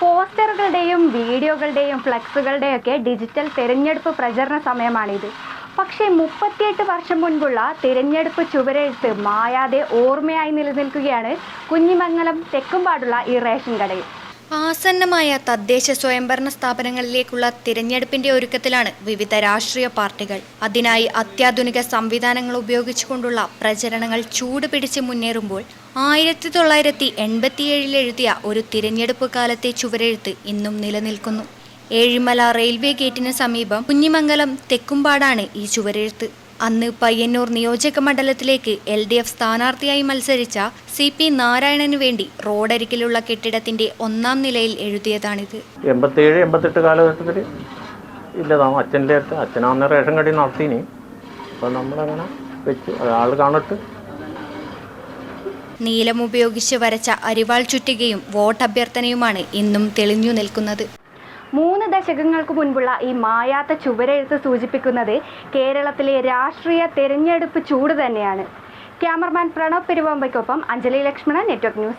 പോസ്റ്ററുകളുടെയും വീഡിയോകളുടെയും ഫ്ലെക്സുകളുടെയൊക്കെ digital തിരഞ്ഞെടുപ്പ് പ്രചരണ സമയമാണിത്. പക്ഷേ മുപ്പത്തിയെട്ട് വർഷം മുൻപുള്ള തിരഞ്ഞെടുപ്പ് ചുവരെഴുത്ത് മായാതെ ഓർമ്മയായി നിലനിൽക്കുകയാണ് കുഞ്ഞിമംഗലം തെക്കുംപാടുള്ള ഈ റേഷൻ കടയിൽ. ആസന്നമായ തദ്ദേശ സ്വയംഭരണ സ്ഥാപനങ്ങളിലേക്കുള്ള തിരഞ്ഞെടുപ്പിന്റെ ഒരുക്കത്തിലാണ് വിവിധ രാഷ്ട്രീയ പാർട്ടികൾ. അതിനായി അത്യാധുനിക സംവിധാനങ്ങൾ ഉപയോഗിച്ചുകൊണ്ടുള്ള പ്രചരണങ്ങൾ ചൂടുപിടിച്ച് മുന്നേറുമ്പോൾ ആയിരത്തി തൊള്ളായിരത്തി എൺപത്തിയേഴിൽ എഴുതിയ ഒരു തിരഞ്ഞെടുപ്പ് കാലത്തെ ചുവരെഴുത്ത് ഇന്നും നിലനിൽക്കുന്നു. ഏഴിമല റെയിൽവേ ഗേറ്റിന് സമീപം കുഞ്ഞിമംഗലം തെക്കുംപാടാണ് ഈ ചുവരെഴുത്ത്. അന്ന് പയ്യന്നൂർ നിയോജക മണ്ഡലത്തിലേക്ക് എൽ ഡി എഫ് സ്ഥാനാർത്ഥിയായി മത്സരിച്ച സി പി നാരായണനു വേണ്ടി റോഡരികിലുള്ള കെട്ടിടത്തിന്റെ ഒന്നാം നിലയിൽ എഴുതിയതാണിത്. എൺപത്തിയേഴ് എൺപത്തെട്ട് കാലഘട്ടത്തിൽ ഇല്ലതാണ് അച്ഛന്റെ അടുത്ത് അച്ഛനാന്ന് റേഷൻ കടി നടത്തിനി അപ്പം നമ്മളങ്ങനെ വെച്ച് ആൾ കാണട്ട്. നീലം ഉപയോഗിച്ച് വരച്ച അരിവാൾ ചുറ്റികയും വോട്ടഭ്യർത്ഥനയുമാണ് ഇന്നും തെളിഞ്ഞു നിൽക്കുന്നത്. മൂന്ന് ദശകങ്ങൾക്ക് മുൻപുള്ള ഈ മായാത്ത ചുവരെഴുത്ത് സൂചിപ്പിക്കുന്നത് കേരളത്തിലെ രാഷ്ട്രീയ തെരഞ്ഞെടുപ്പ് ചൂട് തന്നെയാണ്. ക്യാമറമാൻ പ്രണവ് പെരുവാമ്പയ്ക്കൊപ്പം അഞ്ജലി ലക്ഷ്മണ നെറ്റ്വർക്ക് ന്യൂസ്.